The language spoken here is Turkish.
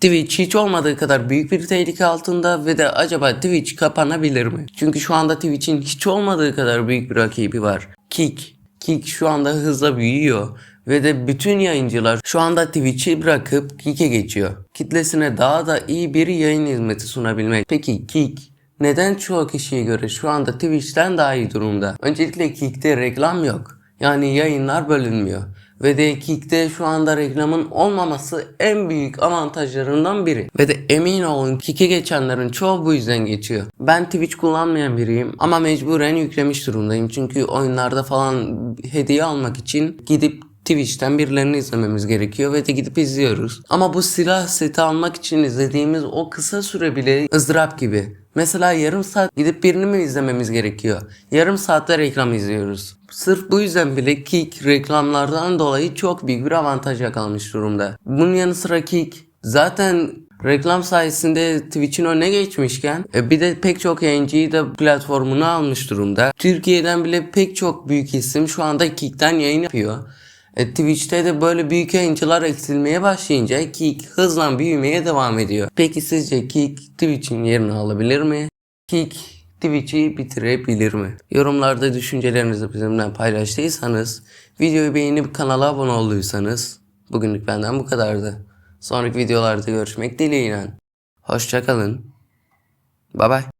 Twitch hiç olmadığı kadar büyük bir tehlike altında ve de acaba Twitch kapanabilir mi? Çünkü şu anda Twitch'in hiç olmadığı kadar büyük bir rakibi var. Kick. Kick şu anda hızla büyüyor ve de bütün yayıncılar şu anda Twitch'i bırakıp Kick'e geçiyor. Kitlesine daha da iyi bir yayın hizmeti sunabilmek. Peki Kick neden çoğu kişiye göre şu anda Twitch'ten daha iyi durumda? Öncelikle Kick'te reklam yok. Yani yayınlar bölünmüyor. Ve de Kick'te şu anda reklamın olmaması en büyük avantajlarından biri. Ve de emin olun Kick'e geçenlerin çoğu bu yüzden geçiyor. Ben Twitch kullanmayan biriyim ama mecburen yüklemiş durumdayım. Çünkü oyunlarda falan hediye almak için gidip Twitch'ten birilerini izlememiz gerekiyor ve de gidip izliyoruz. Ama bu silah seti almak için izlediğimiz o kısa süre bile ızdırap gibi. Mesela yarım saat gidip birini mi izlememiz gerekiyor? Yarım saatte reklam izliyoruz. Sırf bu yüzden bile Kick reklamlardan dolayı çok büyük bir avantaj yakalamış durumda. Bunun yanı sıra Kick zaten reklam sayesinde Twitch'in önüne geçmişken e, bir de pek çok yayıncıyı da platformuna almış durumda. Türkiye'den bile pek çok büyük isim şu anda Kick'ten yayın yapıyor. E, Twitch'te de böyle büyük yayıncılar eksilmeye başlayınca Kick hızla büyümeye devam ediyor. Peki sizce Kick Twitch'in yerini alabilir mi? Kick Twitch'i bitirebilir mi? Yorumlarda düşüncelerinizi bizimle paylaştıysanız, videoyu beğenip kanala abone olduysanız, bugünlük benden bu kadardı. Sonraki videolarda görüşmek dileğiyle. Hoşçakalın. Bye bye.